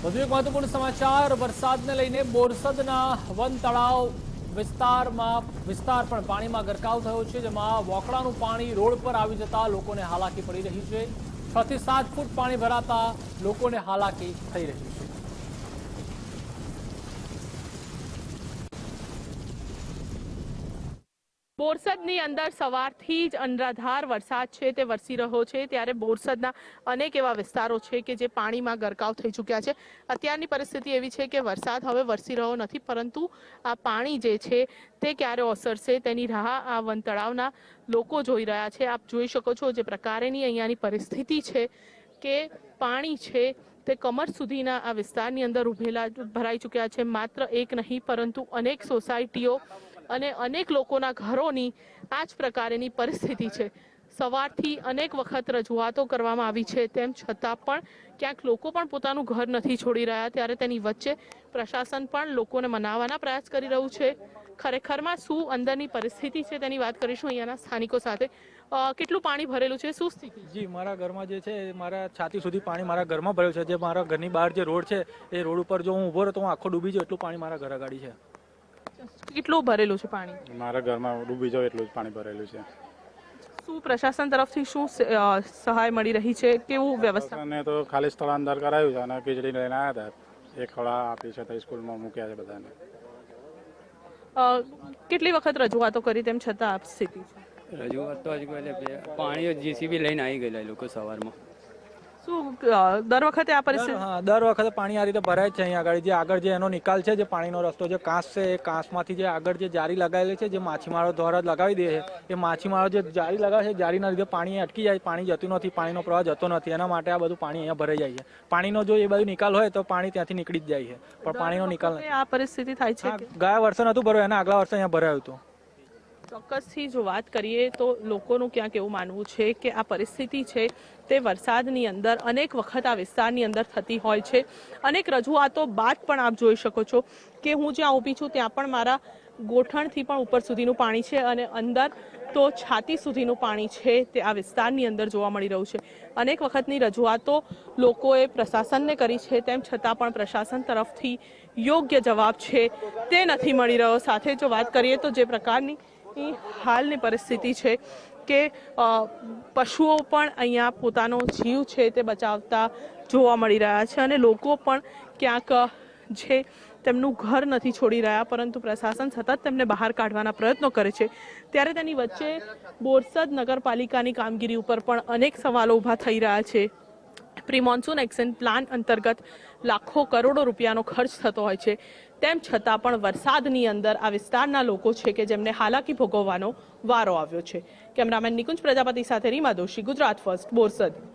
વધુ એક મહત્વપૂર્ણ સમાચાર, વરસાદને લઈને બોરસદના વન તળાવ વિસ્તારમાં વિસ્તાર પણ પાણીમાં ગરકાવ થયો છે, જેમાં વોકળાનું પાણી રોડ પર આવી જતા લોકોને હાલાકી પડી રહી છે. છ થી સાત ફૂટ પાણી ભરાતા લોકોને હાલાકી થઈ રહી છે. બોરસદની અંદર સવારથી જ અનરાધાર વરસાદ છે, તે વરસી રહ્યો છે. ત્યારે બોરસદના અનેક એવા વિસ્તારો છે કે જે પાણીમાં ગરકાવ થઈ ચૂક્યા છે. અત્યારની પરિસ્થિતિ એવી છે કે વરસાદ હવે વરસી રહ્યો નથી, પરંતુ આ પાણી જે છે તે ક્યારે ઓસરશે તેની રાહ આ વન તળાવના લોકો જોઈ રહ્યા છે. આપ જોઈ શકો છો જે પ્રકારેની અહીંયાની પરિસ્થિતિ છે કે પાણી છે તે કમર સુધીના આ વિસ્તારની અંદર ઉભેલા ભરાઈ ચૂક્યા છે. માત્ર એક નહીં, પરંતુ અનેક સોસાયટીઓ અને અનેક લોકોના ઘરોની આ જ પ્રકારેની પરિસ્થિતિ છે. સવારથી અનેક વખત રજૂઆતો કરવામાં આવી છે, તેમ છતાં પણ ક્યાંક લોકો પણ પોતાનું ઘર નથી છોડી રહ્યા, ત્યારે તેની વચ્ચે પ્રશાસન પણ લોકોને મનાવવાના પ્રયાસ કરી રહ્યું છે. ખરેખરમાં શું અંદરની પરિસ્થિતિ છે તેની વાત કરીશું અહીંયાના સ્થાનિકો સાથે. કેટલું પાણી ભરેલું છે, શું સ્થિતિ? જી, મારા ઘરમાં જે છે મારા છાતી સુધી પાણી મારા ઘરમાં ભર્યું છે. જે મારા ઘરની બહાર જે રોડ છે, એ રોડ ઉપર જો હું ઊભો રહ્યો તો હું આખો ડૂબી જાઉં એટલું પાણી મારા ઘર આગળ છે. કેટલું ભરેલું છે પાણી? મારા ઘરમાં ડૂબી જાવ એટલું જ પાણી ભરેલું છે. શું પ્રશાસન તરફથી શું સહાય મળી રહી છે? કેવું વ્યવસ્થા? અને તો ખાલી સ્થળાંતર કરાયું છે અને ખીચડી લઈને આવ્યા હતા. એ ખોળા આપી છે તો સ્કૂલમાં મૂક્યા છે બધાને. કેટલી વખત રજૂઆતો કરી તેમ છતાં આપ સ્થિતિ છે? રજૂઆત તો હજુ પાણી જીસીબી લઈને આવી ગયેલા એ લોકો સવારમાં. શું દર વખતે આ પરિસ્થિતિ હા દર વખતે પાણી આ રીતે ભરાય છે અહીંયા આગળ. જે આગળ જે એનો નિકાલ છે જે પાણીનો રસ્તો જે કાંસ છે એ કાંસમાંથી જે આગળ જે જારી લગાવેલી છે જે માછીમારો દ્વારા લગાવી દે છે એ માછીમારો જે જારી લગાવે છે જારીના લીધે પાણી અટકી જાય પાણી જતું નથી પાણીનો પ્રવાહ જતો નથી. એના માટે આ બધું પાણી અહીંયા ભરાઈ જાય છે. પાણીનો જો એ બાજુ નિકાલ હોય તો પાણી ત્યાંથી નીકળી જ જાય છે. પણ પાણીનો નિકાલ આ પરિસ્થિતિ થાય છે ગયા વર્ષે નહોતું ભરો એના આગલા વર્ષે અહીંયા ભરાયું હતું. ચોક્કસથી જો વાત કરીએ તો લોકોનું ક્યાંક એવું માનવું છે કે આ પરિસ્થિતિ છે તે વરસાદની અંદર, અનેક વખત આ વિસ્તારની અંદર થતી હોય છે. અનેક રજૂઆતો બાદ પણ આપ જોઈ શકો છો કે હું જ્યાં ઊભી છું ત્યાં પણ મારા ગોઠણથી પણ ઉપર સુધીનું પાણી છે અને અંદર તો છાતી સુધીનું પાણી છે તે આ વિસ્તારની અંદર જોવા મળી રહ્યું છે. અનેક વખતની રજૂઆતો લોકોએ પ્રશાસનને કરી છે, તેમ છતાં પણ પ્રશાસન તરફથી યોગ્ય જવાબ છે તે નથી મળી રહ્યો. સાથે જો વાત કરીએ તો જે પ્રકારની ની હાલની પરિસ્થિતિ છે કે પશુઓ પણ અહીંયા પોતાનો જીવ છે તે બચાવતા જોવા મળી રહ્યા છે અને લોકો પણ ક્યાંક, જે તેમનું ઘર નથી છોડી રહ્યા, પરંતુ પ્રશાસન સતત તેમને બહાર કાઢવાના પ્રયત્નો કરે છે. ત્યારે તેની વચ્ચે બોરસદ નગરપાલિકાની કામગીરી ઉપર પણ અનેક સવાલો ઊભા થઈ રહ્યા છે. પ્રી મોન્સૂન એક્શન પ્લાન અંતર્ગત લાખો કરોડો રૂપિયાનો ખર્ચ થતો હોય છે. તેમ છતાં પણ વરસાદની અંદર આ વિસ્તારના લોકો છે કે જેમને હાલાકી ભોગવવાનો વારો આવ્યો છે. કેમેરામેન નિકુંજ પ્રજાપતિ સાથે રીમા દોશી, ગુજરાત ફર્સ્ટ, બોરસદ.